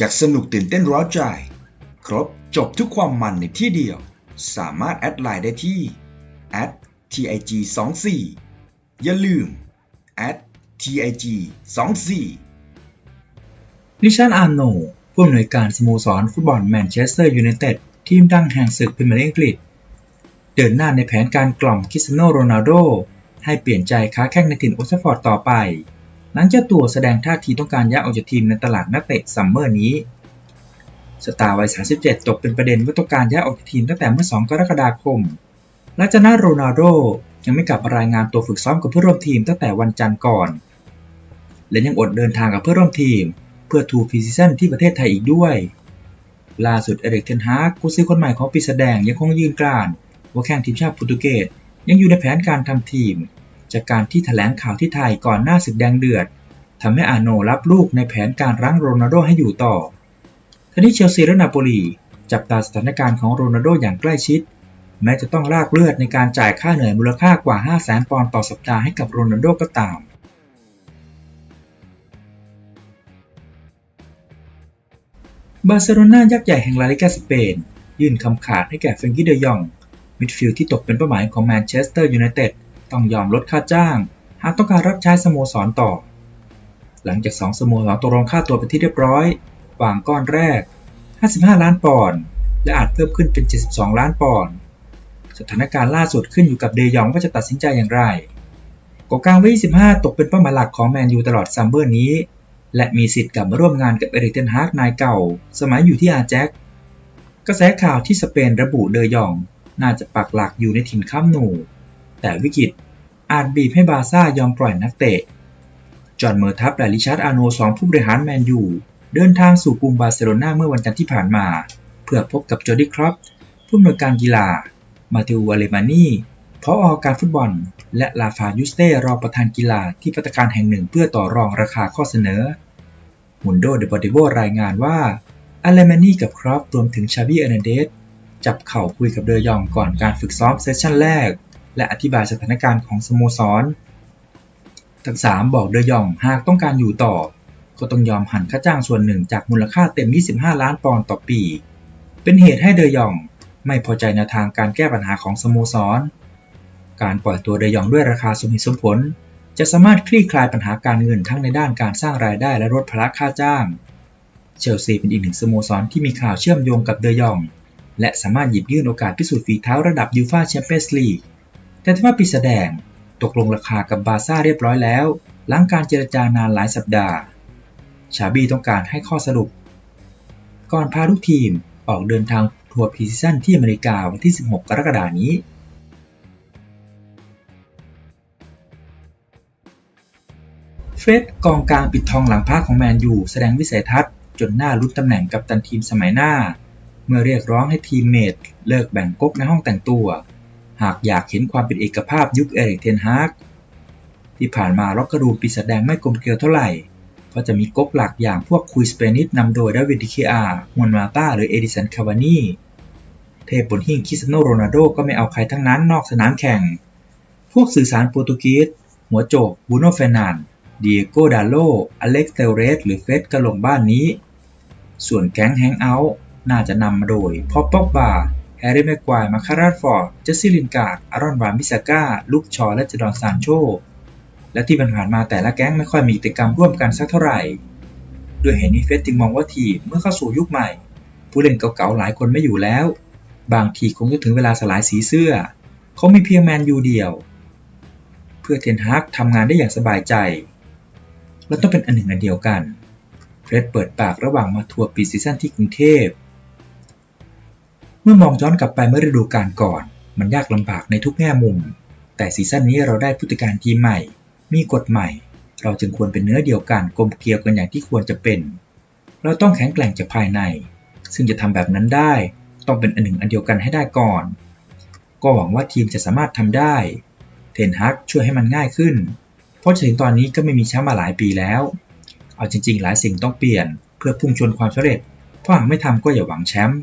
จากสนุกตื่นเต้นร้าวใจ ครบจบทุกความมันในที่เดียว สามารถแอดไลน์ได้ที่ @tig 2 4อย่าลืม @tig 2 4ริชาร์ดอาร์โนผู้อำนวยการสโมสรฟุตบอลแมนเชสเตอร์ยูไนเต็ดทีมดังแห่งศึกพรีเมียร์ลีกอังกฤษ เดินหน้าในแผนการกล่อมคริสเตียโนโรนัลโดให้เปลี่ยนใจค้าแข่งในถิ่นโอลด์แทราฟฟอร์ดต่อไป หลังเจ้าตัวแสดงท่าทีต้องการย้ายออกจากทีมในตลาดนักเตะซัมเมอร์นี้ สตาร์วัย 37 ตกเป็นประเด็นว่าต้องการย้ายออกจากทีมตั้งแต่เมื่อ 2 กรกฎาคม หลังจากนั้นโรนัลโดยังไม่กลับรายงานตัวฝึกซ้อมกับเพื่อนร่วมทีมตั้งแต่วันจันทร์ก่อน และยังอดเดินทางกับเพื่อนร่วมทีม เพื่อทูฟีซีซั่นที่ประเทศไทยอีกด้วย ล่าสุดเอริกเทนฮากกุซือคนใหม่ของปีศาจแดงยังคงยืนกรานว่าแข่งทีมชาติโปรตุเกสยังอยู่ในแผนการทำทีม จากการที่แถลงข่าวที่ไทยก่อนหน้าศึกแดงเดือดทำให้อาโนรับลูกในแผนการรั้งโรนัลโดให้อยู่ต่อทีนี้เชลซีและนาโปลีจับตาสถานการณ์ของโรนัลโดอย่างใกล้ชิด แม้จะต้องลากเลือดในการจ่ายค่าเหนื่อยมูลค่ากว่า 5 0 0 0 0 0ปอนด์ต่อสัปดาห์ให้กับโรนัลโดก็ตาม บาร์เซโลนายักษ์ใหญ่แห่งลาลิกาสเปน ยื่นคำขาดให้แก่เฟรงกี้เดยอง มิดฟิลด์ที่ตกเป็นเป้าหมายของแมนเชสเตอร์ยูไนเต็ด ต้องยอมลดค่าจ้าง หากต้องการรับใช้สโมสรต่อ หลังจากสองสโมสรตกลงค่าตัวเป็นที่เรียบร้อยวางก้อนแรก 55 ล้านปอนด์และอาจเพิ่มขึ้นเป็น 72 ล้านปอนด์สถานการณ์ล่าสุดขึ้นอยู่กับเดยองว่าจะตัดสินใจอย่างไรกองกลางวัย25 ตกเป็นเป้าหมายหลักของแมนยูตลอดซัมเมอร์นี้ และมีสิทธิ์กลับมาร่วมงานกับเอริกเทนฮากนายเก่า สมัยอยู่ที่อาแจ็คกระแสข่าวที่สเปนระบุเดยอง น่าจะปักหลักอยู่ในถิ่นข้ามหนู แต่วิกฤตอาจบีบให้บาซ่ายอมปล่อยนักเตะ จอห์นเมอร์ทับและริชาร์ดอาโนสองผู้บริหารแมนยูเดินทางสู่กรุงบาร์เซโลนาเมื่อวันจันทร์ที่ผ่านมา เพื่อพบกับจอร์ดี้ครอปผู้อำนวยการกีฬา มาเทวอเลมานีพออการฟุตบอล และลาฟายุสเต้รองประธานกีฬาที่พัตตารแห่งหนึ่งเพื่อต่อรองราคาข้อเสนอมุนโดเดปอติโวรายงานว่าอเลมานีกับครอปรวมถึงชาบีเอร์นันเดสจับเข่าคุยกับเดยองก่อนการฝึกซ้อมเซสชั่นแรก และอธิบายสถานการณ์ของสโมสรทั้งสามบอกเดยองหากต้องการอยู่ต่อ ก็ต้องยอมหันค่าจ้างส่วนหนึ่งจากมูลค่าเต็ม 25 ล้านปอนด์ต่อปี เป็นเหตุให้เดยองไม่พอใจแนวทางการแก้ปัญหาของสโมสร การปล่อยตัวเดยองด้วยราคาสมเหตุสมผล จะสามารถคลี่คลายปัญหาการเงินทั้งในด้านการสร้างรายได้และลดภาระค่าจ้าง เชลซีเป็นอีกหนึ่งสโมสรที่มีข่าวเชื่อมโยงกับเดยอง และสามารถหยิบยื่นโอกาสพิสูจน์ฝีเท้าระดับยูฟาแชมเปี้ยนส์ลีก แต่ทว่าปีแสดงตกลงราคากับบาซ่าเรียบร้อยแล้ว หลังการเจรจานานหลายสัปดาห์ ชาบีต้องการให้ข้อสรุป ก่อนพาลูกทีมออกเดินทางทัวร์พรีซีซั่นที่อเมริกาวันที่ 16 กรกฎาคมนี้เฟรดกองกลางปิดทองหลังพักของแมนยูแสดงวิสัยทัศน์จนหน้าลุ้นตำแหน่งกับตันทีมสมัยหน้า เมื่อเรียกร้องให้ทีมเมทเลิกแบ่งก๊กในห้องแต่งตัว หากอยากเห็นความเป็นเอกภาพยุคเอริกเทนฮากที่ผ่านมาล็อกกระดูปีศาจแดงไม่กลมเกลียวเท่าไหร่เพราะจะมีก๊กหลักอย่างพวกคุยสเปนิสนำโดยดาวิดดิเคอาฮวนมาตาหรือเอดิสันคาวานีเทพบนหิ้งคิสโนโรนัลโดก็ไม่เอาใครทั้งนั้นนอกสนามแข่ง พวกสื่อสารโปรตุเกสหัวโจกบูโนเฟนานดิเอโกดาโลอเล็กเตเรส หรือเฟสกระลงบ้านนี้ ส่วนแก๊งแฮงเอาท์น่าจะนำมาโดยพอปปอกบา แฮร์รี่แม็กควาย มาคาราดฟอร์ด เจสซี่ลินการ์ด อารอนวามิซาก้า ลุกชอ และจดอนซานโช และที่ผ่านมาแต่ละแก๊งไม่ค่อยมีกิจกรรมร่วมกันสักเท่าไหร่ ด้วยเหตุนี้เฟสจึงมองว่าทีมเมื่อเข้าสู่ยุคใหม่ ผู้เล่นเก่าๆหลายคนไม่อยู่แล้ว บางทีคงจะถึงเวลาสลายสีเสื้อ เขามีเพียงแมนยูเดียว เพื่อเทนฮากทำงานได้อย่างสบายใจ และต้องเป็นอันหนึ่งอันเดียวกันเฟร็ดเปิดปากระหว่างมาทัวร์ปีซีซั่นที่กรุงเทพ มื่อมองย้อนกลับไปเมื่อฤดูกาลก่อน มันยากลำบากในทุกแง่มุม แต่ซีซั่นนี้เราได้ผู้จัดการทีมใหม่ มีกฎใหม่ เราจึงควรเป็นเนื้อเดียวกันกลมเกลียวกันอย่างที่ควรจะเป็น เราต้องแข็งแกร่งจากภายใน ซึ่งจะทำแบบนั้นได้ ต้องเป็นอันหนึ่งอันเดียวกันให้ได้ก่อน ก็หวังว่าทีมจะสามารถทำได้ เทนฮักช่วยให้มันง่ายขึ้น เพราะถึงตอนนี้ก็ไม่มีแชมป์มาหลายปีแล้ว เอาจริง ๆ หลายสิ่งต้องเปลี่ยน เพื่อพุ่งชนความสำเร็จ เพราะหากไม่ทำก็อย่าหวังแชมป์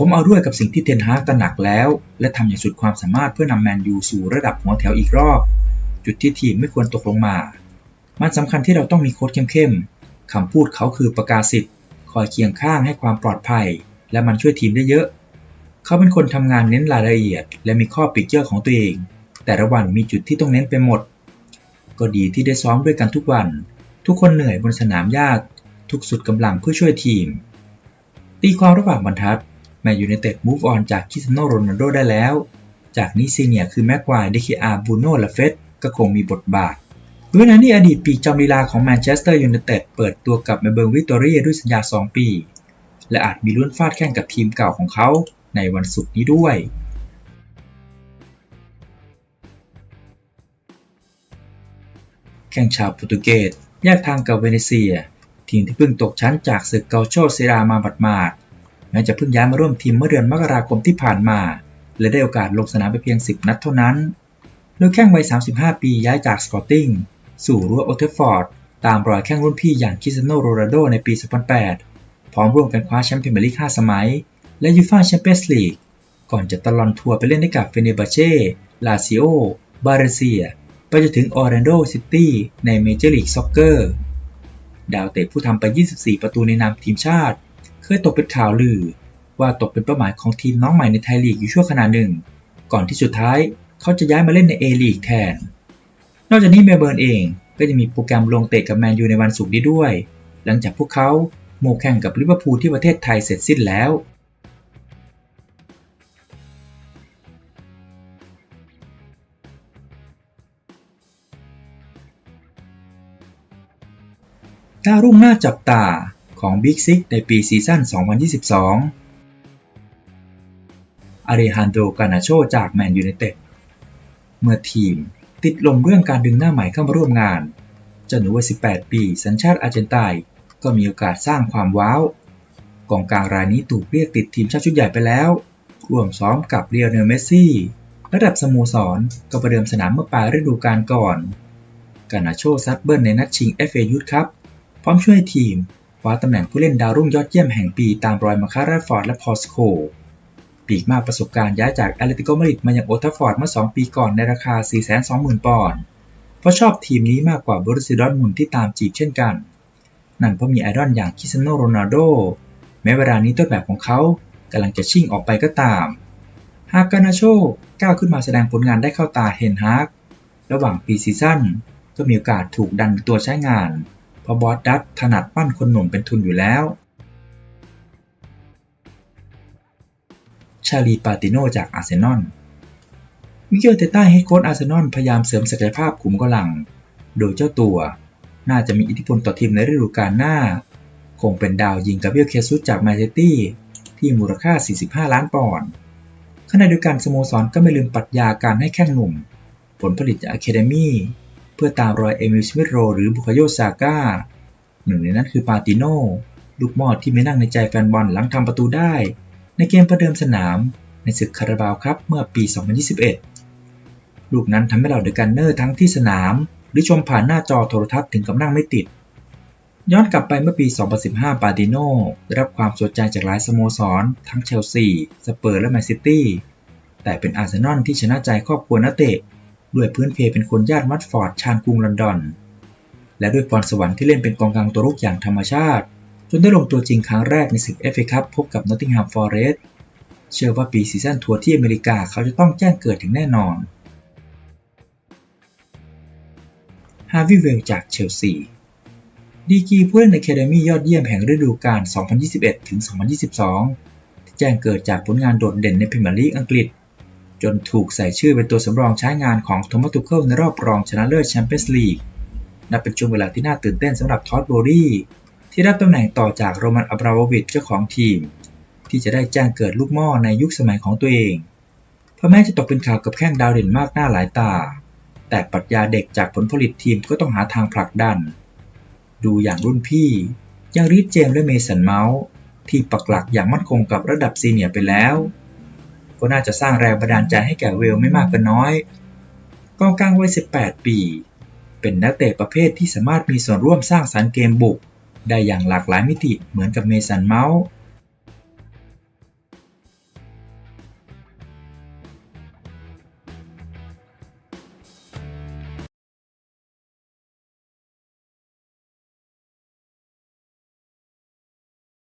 ผมเอาด้วยกับสิ่งที่เทนฮากตระหนักแล้ว และทำอย่างสุดความสามารถเพื่อนำแมนยูสู่ระดับหัวแถวอีกรอบ จุดที่ทีมไม่ควรตกลงมา มันสำคัญที่เราต้องมีโค้ชเข้มๆคำพูดเขาคือประกาศสิทธิ์คอยเคียงข้างให้ความปลอดภัย และมันช่วยทีมได้เยอะ เขาเป็นคนทำงานเน้นรายละเอียด และมีข้อปิดเจ้อของตัวเอง แต่ละวันมีจุดที่ต้องเน้นไปหมด ก็ดีที่ได้ซ้อมด้วยกันทุกวัน ทุกคนเหนื่อยบนสนามหญ้าทุกสุดกำลังเพื่อช่วยทีม ตีความระหว่างบรรทัด แมนยูไนเต็ดมูฟออนจากคริสเตียโนโรนัลโดได้แล้ว จากนี้ซีเนียคือแม็กควายเดคิอาบูโนและเฟสก็คงมีบทบาทด้วยนั้นที่อดีตปีกจอมลีลาของแมนเชสเตอร์ยูไนเต็ดเปิดตัวกับเมเบิร์นวิตตอรีด้วยสัญญา 2 ปี และอาจมีลุ้นฟาดแข่งกับทีมเก่าของเขาในวันศุกร์นี้ด้วยแข่งชาวโปรตุเกสแยกทางกับเวเนเซีย ทีมที่เพิ่งตกชั้นจากศึกเกาโชเซรามาบัดมาด แม้จะเพิ่งย้ายมาร่วมทีมเมื่อเดือนมกราคมที่ผ่านมา และได้โอกาสลงสนามไปเพียง 10 นัดเท่านั้นโดยแข้งวัย 35 ปีย้ายจากสกอตติงสู่รั้วโอเทฟฟอร์ดตามรอยแข้งรุ่นพี่อย่างคริสเตียโนโรนัลโดในปี 2008 พร้อมร่วมกันคว้าแชมป์พรีเมียร์ลีก 5 สมัย และยูฟ่าแชมเปี้ยนส์ลีกก่อนจะตลอนทัวร์ไปเล่นให้กับเฟเนบาเช่ ลาซิโอ บาเรเซีย ไปจนถึงออร์แลนโดซิตี้ในเมเจอร์ลีกซ็อกเกอร์ ดาวเตะผู้ทำไป 24 ประตูในนามทีมชาติ เคยตกเป็นข่าวลือ ว่าตกเป็นเป้าหมายของทีมน้องใหม่ในไทยลีกอยู่ชั่วขณะหนึ่ง ก่อนที่สุดท้ายเขาจะย้ายมาเล่นใน A ลีกแทน นอกจากนี้เมลเบิร์นเองก็จะมีโปรแกรมลงเตะกับแมนยูในวันศุกร์นี้ด้วย หลังจากพวกเขาโมแข่งกับลิเวอร์พูลที่ประเทศไทยเสร็จสิ้นแล้วดาวรุ่งหน้าจับตา ของ Big Six ในปีซีซั่น 2022อาริฮันโดกานาโชจากแมนยูไนเต็ด เมื่อทีมติดลมเรื่องการดึงหน้าใหม่เข้ามาร่วมงานเจ้าหนูวัย18 ปี สัญชาติอาร์เจนไตน์ก็มีโอกาสสร้างความว้าว กองกลางรายนี้ถูกเรียกติดทีมชาติชุดใหญ่ไปแล้ว ร่วมซ้อมกับเรียลเนลเมสซี่ระดับสโมสรก็ประเดิมสนามเมื่อปลายฤดูกาลก่อน กานาโชซัดเบิลในนัดชิง FA Youth Cup พร้อมช่วยทีม คว้าตำแหน่งผู้เล่นดาวรุ่งยอดเยี่ยมแห่งปีตามรอยมาคาราฟอร์ดและพอสโคปีกมากประสบการณ์ย้ายจากแอตเลติโกมาดริดมายังโอทัฟฟอร์ดเมื่อ 2 ปีก่อนในราคา 420,000 ปอนด์ เพราะชอบทีมนี้มากกว่าบรูซิดอร์มุนที่ตามจีบเช่นกัน นั่นเพราะมีไอดอลอย่างคิสเตียโนโรนัลโด แม้เวลานี้ต้นแบบของเขากำลังจะชิ่งออกไปก็ตาม หากกานาโชก้าวขึ้นมาแสดงผลงานได้เข้าตาเฮนฮากระหว่างปีซีซั่นก็มีโอกาสถูกดันตัวใช้งาน ราะบอสดัตถนัดปั้นคนหนุ่มเป็นทุนอยู่แล้ว ชาลีปาติโนจากอาร์เซนอลมิเกลเตต้าเฮดโค้ชอาร์เซนอลพยายามเสริมศักยภาพขุมกำลัง โดยเจ้าตัว น่าจะมีอิทธิพลต่อทีมในฤดูกาลหน้า คงเป็นดาวยิงกาเบียลเคซุสจากแมนเชสเตอร์ที่มูลค่า 45 ล้านปอนด์ขณะเดียวกันสโมสรก็ไม่ลืมปรัชญาการให้แข้งหนุ่ม ผลผลิตจากอะคาเดมี่ เพื่อตามรอยเอมิลสมิธโรหรือบุคโยซาก้าหนึ่งในนั้นคือปาติโนลูกมอดที่ไม่นั่งในใจแฟนบอลหลังทำประตูได้ ในเกมประเดิมสนาม ในศึกคาราบาวครับเมื่อปี 2021 ลูกนั้นทำให้เราเดอะกันเนอร์ทั้งที่สนาม หรือชมผ่านหน้าจอโทรทัศน์ถึงกับนั่งไม่ติด ย้อนกลับไปเมื่อปี 2015 ปาติโนได้รับความสนใจจากหลายสโมสร ทั้งเชลซี สเปอร์และแมนซิตี้ แต่เป็นอาร์เซนอลที่ชนะใจครอบครัวนักเตะ ด้วยพื้นเพเป็นคนญาติมัดฟอร์ดชานกรุงลอนดอน และด้วยพรสวรรค์ที่เล่นเป็นกองกลางตัวรุกอย่างธรรมชาติ จนได้ลงตัวจริงครั้งแรกในศึกเอฟเอคัพพบกับนอตติงแฮมฟอร์เรสต์เชื่อว่าปีซีซั่นทัวร์ที่อเมริกาเขาจะต้องแจ้งเกิดถึงแน่นอนฮาวิเวลจากเชลซีดีกีผู้เล่นในแคดมี่ยอดเยี่ยมแห่งฤดูกาล 2021-2022ที่แจ้งเกิดจากผลงานโดดเด่นในพรีเมียร์ลีกอังกฤษ จนถูกใส่ชื่อเป็นตัวสำรองใช้งานของโทมัสตุเคิลในรอบรองชนะเลิศแชมเปี้ยนส์ลีกนับเป็นช่วงเวลาที่น่าตื่นเต้นสำหรับทอดโบรีที่รับตำแหน่งต่อจากโรมันอับราโววิชเจ้าของทีม ที่จะได้แจ้งเกิดลูกหม้อในยุคสมัยของตัวเองพราะแม้จะตกเป็นข่าวกับแข้งดาวเด่นมากหน้าหลายตา แต่ปรัชญาเด็กจากผลผลิตทีมก็ต้องหาทางผลักดัน ดูอย่างรุ่นพี่ยังริดเจมและเมสันเมาส์ที่ปักหลักอย่างมั่นคงกับระดับซีเนียร์ไปแล้ว ก็น่าจะสร้างแรงบันดาลใจให้แก่เวลไม่มากก็น้อยกองกลางวัย 18 ปี เป็นนักเตะประเภทที่สามารถมีส่วนร่วมสร้างสรรค์เกมบุก ได้อย่างหลากหลายมิติเหมือนกับเมสันเมาส์